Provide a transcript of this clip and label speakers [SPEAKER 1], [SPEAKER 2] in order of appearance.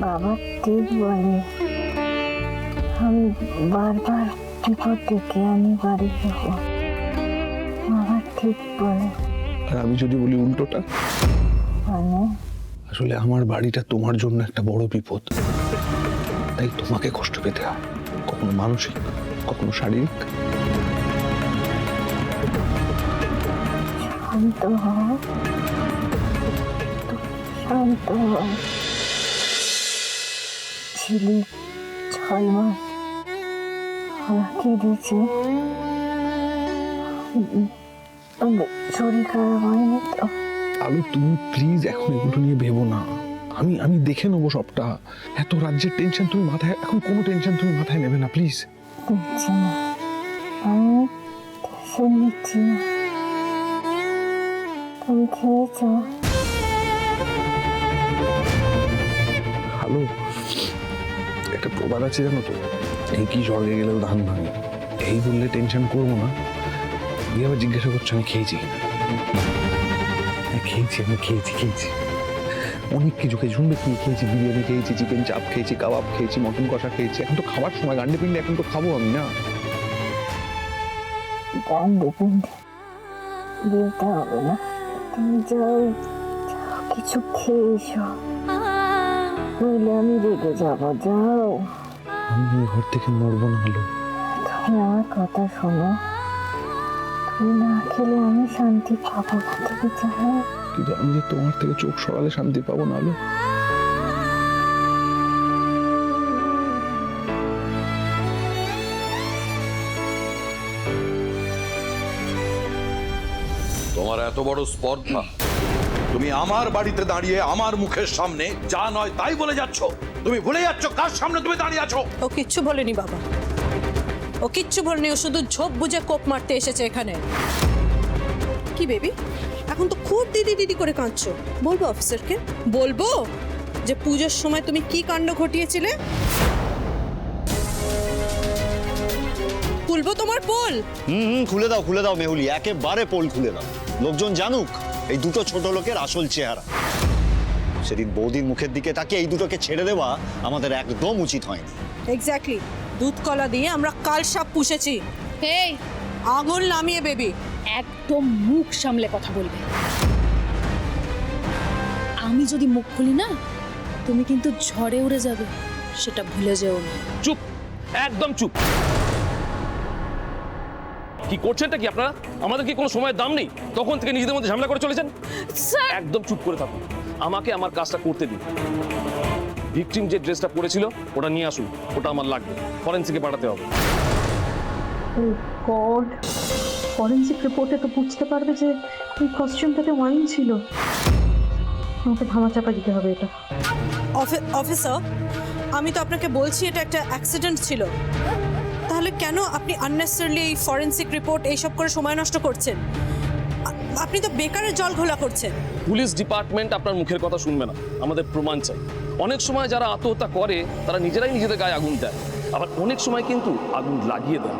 [SPEAKER 1] বাবা ঠিক বলে? আমি বারবার বিপদ ডেকে আনি বাড়ি যাব? বাবা ঠিক বলে।
[SPEAKER 2] আর আমি যদি বলি উল্টোটা?
[SPEAKER 1] মানে?
[SPEAKER 2] আসলে আমার বাড়িটা তোমার জন্য একটা বড় বিপদ। তাই তোমাকে কষ্ট পেতে হয়। কখনো মানসিক কখনো শারীরিক।
[SPEAKER 1] শান্ত হও। শান্ত হও। ছিলি ছয় মাস আমাকে দিয়েছে। শরীর খারাপ হয়নি তো।
[SPEAKER 2] আলু তুমি প্লিজ এখন এগুলো নিয়ে ভেবো না। আমি আমি দেখে নেব সবটা। এত রাজ্যের টেনশন তুমি মাথায় এখন কোনো টেনশন তুমি মাথায় নেবে না প্লিজ
[SPEAKER 1] আমি টেনশন নিচ্ছি না। তুমি খেয়েছো।
[SPEAKER 2] ভালো একটা প্রবাদ আছে জানো তো? এই কি স্বর্গে গেলেও ধান ভাঙে? এই বললে টেনশন করব না। দিয়ে আবার জিজ্ঞাসা করছ, আমি খেয়েছি কিনা? হ্যাঁ খেয়েছি, আমি খেয়েছি খেয়েছি। অনেক কিছু খেয়েছি। শুনবে কি? খেয়েছি বিরিয়ানি, খেয়েছি চিকেন চাপ খেয়েছি কাবাব খেয়েছি মটন কষা, খেয়েছি। এখন তো খাবার সময়, গান্ডে পিন্ডে এখন তো খাব আমি, না?
[SPEAKER 1] তুমি যাও কিছু খেয়ে নইলে আমি রেগে যাব যাও।
[SPEAKER 2] আমি এই ঘর থেকে মরবো না হলো।
[SPEAKER 1] তুমি আমার কথা শোনো। তুমি না খেলে আমি শান্তি পাবো না তুমি যাও
[SPEAKER 2] কিন্তু আমি যে তোমার থেকে চোখ সরালে শান্তি পাবো না আলো
[SPEAKER 3] তোমার এত বড় স্পর্ধা। তুমি আমার বাড়িতে দাঁড়িয়ে আমার মুখের সামনে যা নয় তাই বলে যাচ্ছ। তুমি ভুলে যাচ্ছ কার সামনে তুমি দাঁড়িয়ে আছো।
[SPEAKER 4] ও কিচ্ছু বলেনি বাবা। ও কিচ্ছু বলেনি ও শুধু ঝোপ বুঝে কোপ মারতে এসেছে এখানে। কি বেবি? এখন তো খুব দিদি দিদি করে কাঁদছো। বলব অফিসারকে? বলব? যে পুজোর সময় তুমি কি কাণ্ড ঘটিয়েছিলে? খুলবো তোমার পোল।
[SPEAKER 5] হুম হুম খুলে দাও খুলে দাও মেহুলি। একেবারে পোল খুলে দাও। লোকজন জানুক। এই দুটো ছোট লোকের আসল চেহারা। সেদিন বৌদির মুখের দিকে তাকে এই দুটোকে ছেড়ে দেওয়া আমাদের একদম উচিত হয়নি।
[SPEAKER 4] এক্স্যাক্টলি দুধ কলা দিয়ে আমরা কাল সাপ পুষেছি।
[SPEAKER 6] এই
[SPEAKER 4] আঙুল নামিয়ে বেবি।
[SPEAKER 6] একদম মুখ সামলে কথা বলবে। আমি যদি মুখ খুলি না তুমি কিন্তু ঝড়ে উড়ে যাবে। সেটা ভুলে যেও না।
[SPEAKER 7] চুপ! একদম চুপ! কি করছেনটা কি আপনারা? আমাদের কি কোনো সময়ের দাম নেই? তখন থেকে নিজেদের মধ্যে ঝামেলা করে চলেছেন? একদম চুপ করে থাকুন। আমাকে আমার কাজটা করতে দিন। ভিকটিম যে ড্রেসটা পরেছিল ওটা নিয়ে আসুন। ওটা আমার লাগবে। ফরেন্সিকে পাঠাতে হবে।
[SPEAKER 8] গড! ফরেন্সিক রিপোর্টে তো বুঝতে পারবে যে এই কস্টিউমটাতে ওয়াইন ছিল। আমাকে ধামাচাপা দিতে হবে এটা।
[SPEAKER 4] অফি- অফিসার আমি তো আপনাকে বলছি এটা একটা অ্যাক্সিডেন্ট ছিল। তাহলে কেন আপনি আননেসারলি এই ফরেন্সিক রিপোর্ট এইসব করে সময় নষ্ট করছেন? আপনি তো বেকারের জল ঘোলা করছেন।
[SPEAKER 7] পুলিশ ডিপার্টমেন্ট আপনার মুখের কথা শুনবে না, আমাদের প্রমাণ চাই। অনেক সময় যারা আত্মহত্যা করে, তারা নিজেরাই নিজেদের গায়ে আগুন দেয়। আবার অনেক সময় কিন্তু আগুন লাগিয়ে দেয়।